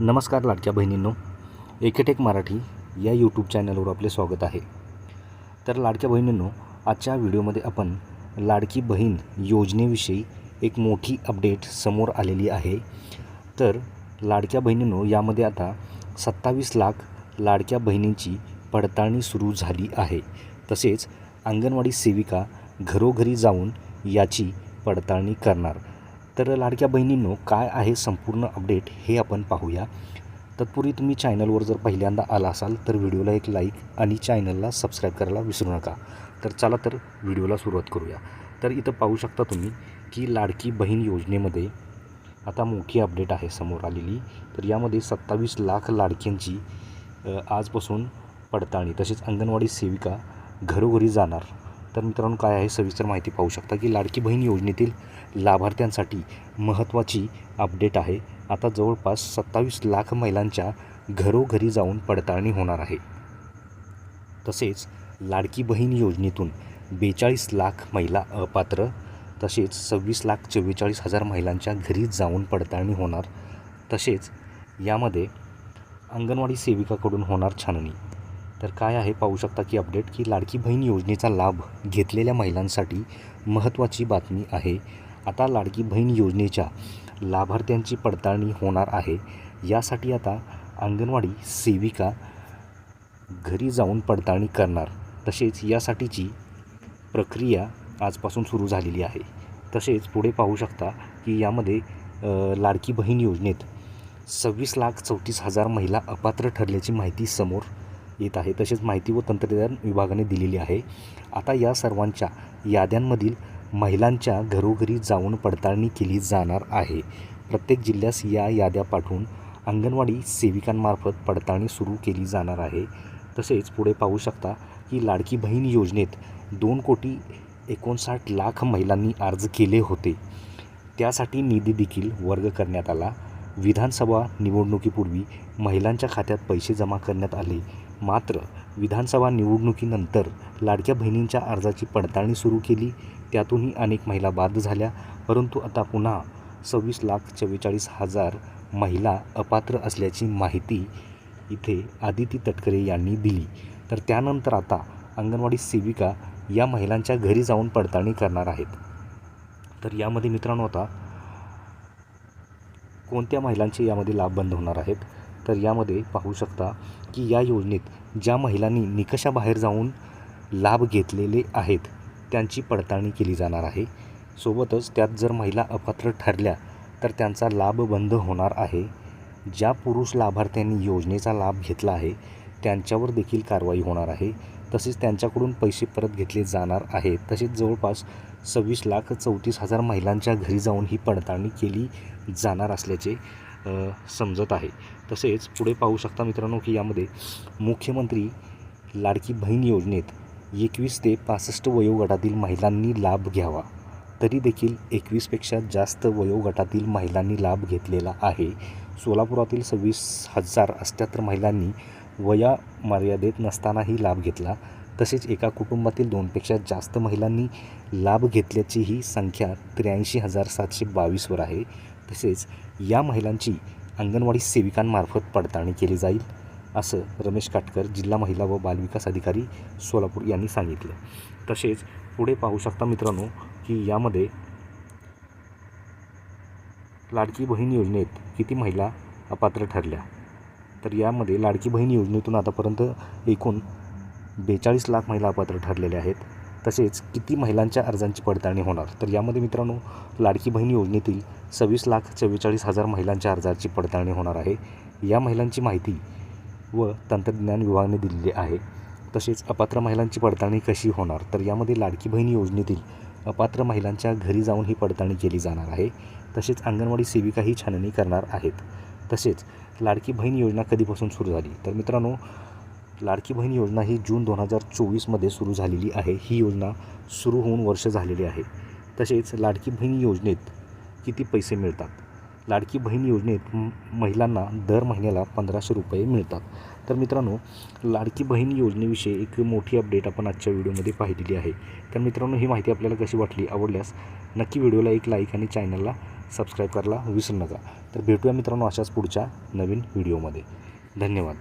नमस्कार लाडक्या बहिणींनो एकेटेक मराठी या यूट्यूब चॅनलवर आपले स्वागत आहे. तर लाडक्या बहिणींनो आजच्या व्हिडिओमध्ये आपण लाडकी बहीण योजनेविषयी एक मोठी अपडेट समोर आलेली आहे. तर लाडक्या बहिणींनो यामध्ये आता सत्तावीस लाख लाडक्या बहिणींची पडताळणी सुरू झाली आहे. तसेच अंगणवाडी सेविका घरोघरी जाऊन याची पडताळणी करणार. तर लाडक्या बहिणींनो काय आहे संपूर्ण अपडेट हे आपण पाहूया. तत्पूर्वी तुम्ही चॅनलवर जर पहिल्यांदा आला असाल तर व्हिडिओला एक लाईक आणि चॅनलला सबस्क्राईब करायला विसरू नका. तर चला तर व्हिडिओला सुरुवात करूया. तर इथं पाहू शकता तुम्ही की लाडकी बहीण योजनेमध्ये आता मोठी अपडेट आहे समोर आलेली. तर यामध्ये सत्तावीस लाख लाडक्यांची आजपासून पडताळणी तसेच अंगणवाडी सेविका घरोघरी जाणार तर मित्रांनो काय आहे सविस्तर माहिती पाहू शकता की लाडकी बहीण योजनेतील लाभार्थ्यांसाठी महत्त्वाची अपडेट आहे. आता जवळपास सत्तावीस लाख महिलांच्या घरोघरी जाऊन पडताळणी होणार आहे. तसेच लाडकी बहीण योजनेतून बेचाळीस लाख महिला अपात्र तसेच सव्वीस लाख चव्वेचाळीस हजार महिलांच्या घरी जाऊन पडताळणी होणार तसेच यामध्ये अंगणवाडी सेविकाकडून होणार छाननी. तर काय आहे पाहू शकता की अपडेट की लाडकी बहीण योजनेचा लाभ घेतलेल्या महिलांसाठी महत्त्वाची बातमी आहे. आता लाडकी बहीण योजनेच्या लाभार्थ्यांची पडताळणी होणार आहे. यासाठी आता अंगणवाडी सेविका घरी जाऊन पडताळणी करणार. तसेच यासाठीची प्रक्रिया आजपासून सुरू झालेली आहे. तसेच पुढे पाहू शकता की यामध्ये लाडकी बहीण योजनेत सव्वीस लाख चौतीस हजार महिला अपात्र ठरल्याची माहिती समोर येत आहे. तसेच माहिती व तंत्रज्ञान विभागाने दिलेली आहे. आता या सर्वांच्या याद्यांमधील महिलांच्या घरोघरी जाऊन पडताळणी केली जाणार आहे. प्रत्येक जिल्ह्यास या याद्या पाठवून अंगणवाडी सेविकांमार्फत पडताळणी सुरू केली जाणार आहे. तसेच पुढे पाहू शकता की लाडकी बहीण योजनेत दोन कोटी एकोणसाठ लाख महिलांनी अर्ज केले होते. त्यासाठी निधी देखील वर्ग करण्यात आला. विधानसभा निवडणुकीपूर्वी महिलांच्या खात्यात पैसे जमा करण्यात आले. मात्र विधानसभा निवडणुकीनंतर लाडक्या बहिणींच्या अर्जाची पडताळणी सुरू केली. त्यातूनही अनेक महिला बाद झाल्या परंतु आता पुन्हा सव्वीस लाख चव्वेचाळीस हजार महिला अपात्र असल्याची माहिती इथे आदिती तटकरे यांनी दिली. तर त्यानंतर आता अंगणवाडी सेविका या महिलांच्या घरी जाऊन पडताळणी करणार आहेत. तर यामध्ये मित्रांनो आता कोणत्या महिलांचे यामध्ये लाभ बंद होणार आहेत? तर यामध्ये पाहू शकता की या योजनेत ज्या महिलांनी निकषाबाहेर जाऊन लाभ घेतलेले आहेत त्यांची पडताळणी केली जाणार आहे. सोबतच त्यात जर महिला अपात्र ठरल्या तर त्यांचा लाभ बंद होणार आहे. ज्या पुरुष लाभार्थ्यांनी योजनेचा लाभ घेतला आहे त्यांच्यावर देखील कारवाई होणार आहे. तसेच त्यांच्याकडून पैसे परत घेतले जाणार आहेत तसेच जवळपास सव्वीस लाख चौतीस हजार महिलांच्या घरी जाऊन ही पडताळणी केली जाणार असल्याचे समजत आहे. तसेच पुढे पाहू शकता मित्रांनो की यामध्ये मुख्यमंत्री लाडकी बहीण योजनेत एकवीस ते पासष्ट वयोगटातील महिलांनी लाभ घ्यावा. तरी देखील एकवीसपेक्षा जास्त वयोगटातील महिलांनी लाभ घेतलेला आहे. सोलापुरातील सव्वीस हजार अठ्ठ्याहत्तर महिलांनी वया मर्यादेत नसतानाही लाभ घेतला. तसेच एका कुटुंबातील दोनपेक्षा जास्त महिलांनी लाभ घेतल्याची ही संख्या त्र्याऐंशी हजार सातशे बावीसवर आहे. तसेच या महिलांची अंगणवाडी सेविकांमार्फत पडताळणी केली जाईल असं रमेश काटकर जिल्हा महिला व बालविकास अधिकारी सोलापूर यांनी सांगितलं. तसेच पुढे पाहू शकता मित्रांनो की यामध्ये लाडकी बहीण योजनेत किती महिला अपात्र ठरल्या? तर यामध्ये लाडकी बहीण योजनेतून आतापर्यंत एकूण बेचाळीस लाख महिला अपात्र ठरलेल्या आहेत. तसेच किती महिलांच्या अर्जांची पडताळणी होणार? तर यामध्ये मित्रांनो लाडकी बहीण योजनेतील सव्वीस लाख चव्वेचाळीस हजार महिलांच्या अर्जाची पडताळणी होणार आहे. या महिलांची माहिती व तंत्रज्ञान विभागाने दिलेली आहे. तसेच अपात्र महिलांची पडताळणी कशी होणार? तर यामध्ये लाडकी बहीण योजनेतील अपात्र महिलांच्या घरी जाऊन ही पडताळणी केली जाणार आहे. तसेच अंगणवाडी सेविकाही छाननी करणार आहेत. तसेच लाडकी बहीण योजना कधीपासून सुरू झाली? तर मित्रांनो लाडकी बहीण योजना ही जून दोन हजार चोवीसमध्ये सुरू झालेली आहे. ही योजना सुरू होऊन वर्ष झालेली आहे. तसेच लाडकी बहीण योजनेत किती पैसे मिळतात? लाडकी बहीण योजनेत महिलांना दर महिन्याला पंधराशे रुपये मिळतात. तर मित्रांनो लाडकी बहीण योजनेविषयी एक मोठी अपडेट आपण आजच्या व्हिडिओमध्ये पाहिलेली आहे. तर मित्रांनो ही माहिती आपल्याला कशी वाटली आवडल्यास नक्की व्हिडिओला एक लाईक आणि चॅनलला सबस्क्राईब करायला विसरू नका. तर भेटूया मित्रांनो अशाच पुढच्या नवीन व्हिडिओमध्ये. धन्यवाद.